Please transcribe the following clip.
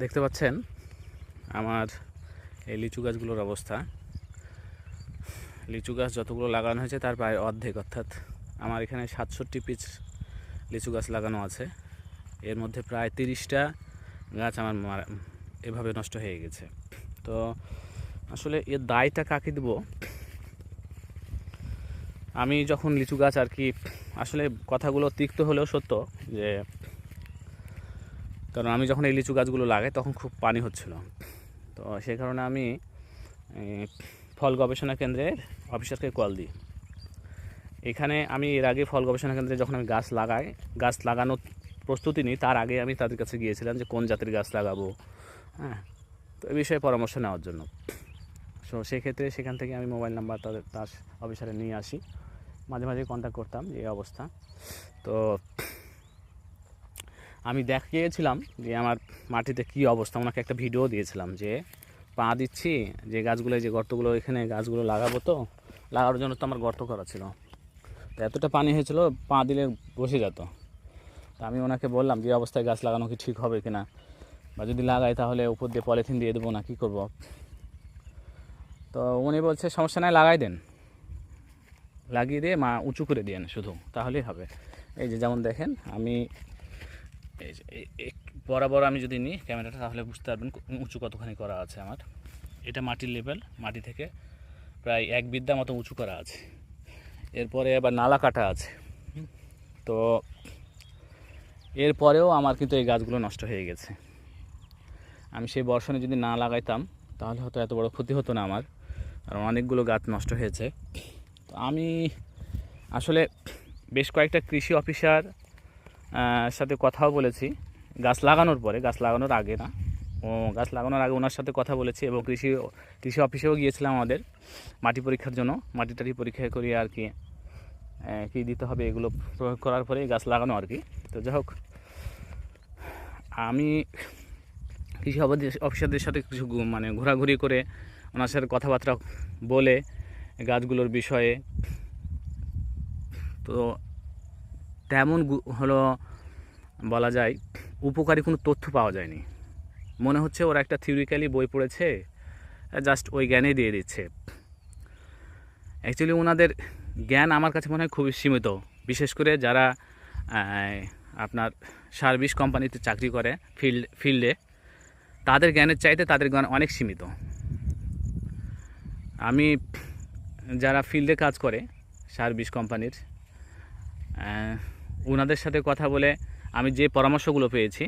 দেখতে পাচ্ছেন আমার এই লিচু গাছগুলোর অবস্থা। লিচু গাছ যতগুলো লাগানো হয়েছে তার প্রায় অর্ধেক, অর্থাৎ আমার এখানে সাতষট্টি পিস লিচু গাছ লাগানো আছে। এর মধ্যে প্রায় তিরিশটা গাছ আমার মারা, এভাবে নষ্ট হয়ে গেছে। তো আসলে এর দায়টা কাকে দেব? আমি যখন লিচু গাছ আর কি, আসলে কথাগুলো তিক্ত হলেও সত্য যে কারণ আমি যখন এই লিচু গাছগুলো লাগাই, তখন খুব পানি হচ্ছিল। তো সেই কারণে আমি ফল গবেষণা কেন্দ্রের অফিসারকে কল দিই। এখানে আমি এর আগে ফল গবেষণা কেন্দ্রে যখন আমি গাছ লাগাই, গাছ লাগানোর প্রস্তুতি নিই, তার আগে আমি তাদের কাছে গিয়েছিলাম যে কোন জাতের গাছ লাগাবো হ্যাঁ? তো এই বিষয়ে পরামর্শ নেওয়ার জন্য। সো সেক্ষেত্রে সেখান থেকে আমি মোবাইল নাম্বার তাদের, তার অফিসারে নিয়ে আসি। মাঝে মাঝে কন্ট্যাক্ট করতাম এই অবস্থা। তো আমি দেখিয়েছিলাম যে আমার মাটিতে কি অবস্থা। ওনাকে একটা ভিডিও দিয়েছিলাম যে পা দিচ্ছি, যে গাছগুলো যে গর্তগুলো, এখানে গাছগুলো লাগাবো তো, লাগানোর জন্য তো আমার গর্ত করা ছিল। তো এতটা পানি হয়েছিল, পা দিলে বসে যেত। তা আমি ওনাকে বললাম যে অবস্থায় গাছ লাগানো কি ঠিক হবে কিনা? বা যদি লাগাই তাহলে উপর দিয়ে পলিথিন দিয়ে দেবো না, কী করব? তো উনি বলছে, সমস্যা নাই, লাগাই দেন। লাগিয়ে দিয়ে মা উঁচু করে দিয়েন শুধু, তাহলেই হবে। এই যে যেমন দেখেন, আমি এই যে বরাবর আমি যদি নিই ক্যামেরাটা, তাহলে বুঝতে পারবেন উঁচু কতখানি করা আছে আমার। এটা মাটির লেভেল মাটি থেকে প্রায় এক বিদ্যা মতো উঁচু করা আছে। এরপরে আবার নালা কাটা আছে। তো এরপরেও আমার কিন্তু এই গাছগুলো নষ্ট হয়ে গেছে। আমি সেই বর্ষণে যদি না লাগাইতাম, তাহলে হয়তো এত বড় ক্ষতি হতো না আমার। কারণ অনেকগুলো গাছ নষ্ট হয়েছে। তো আমি আসলে বেশ কয়েকটা কৃষি অফিসার সাথে কথাও বলেছি। গাছ লাগানোর পরে, গাছ লাগানোর আগে না, ও গাছ লাগানোর আগে ওনার সাথে কথা বলেছি এবং কৃষি কৃষি অফিসেও গিয়েছিলাম আমাদের মাটি পরীক্ষার জন্য, মাটি টাটি পরীক্ষা করিয়ে আর কি কী দিতে হবে এগুলো প্রয়োগ করার পরে গাছ লাগানো আর কি। তো যাই হোক, আমি কৃষি অফিসারদের সাথে কিছু মানে ঘোরাঘুরি করে ওনার সাথে কথাবার্তা বলে গাছগুলোর বিষয়ে, তো তেমন হলো, বলা যায়, উপকারী কোনো তথ্য পাওয়া যায়নি। মনে হচ্ছে ওরা একটা থিওরিক্যালি বই পড়েছে জাস্ট ওই জ্ঞানেই দিয়ে দিচ্ছে। অ্যাকচুয়ালি ওনাদের জ্ঞান আমার কাছে মনে হয় খুবই সীমিত। বিশেষ করে যারা আপনার সার্ভিস কোম্পানিতে চাকরি করে ফিল্ড ফিল্ডে তাদের জ্ঞানের চাইতে তাদের জ্ঞান অনেক সীমিত। আমি যারা ফিল্ডে কাজ করে সার্ভিস কোম্পানির ওনাদের সাথে কথা বলে আমি যে পরামর্শগুলো পেয়েছি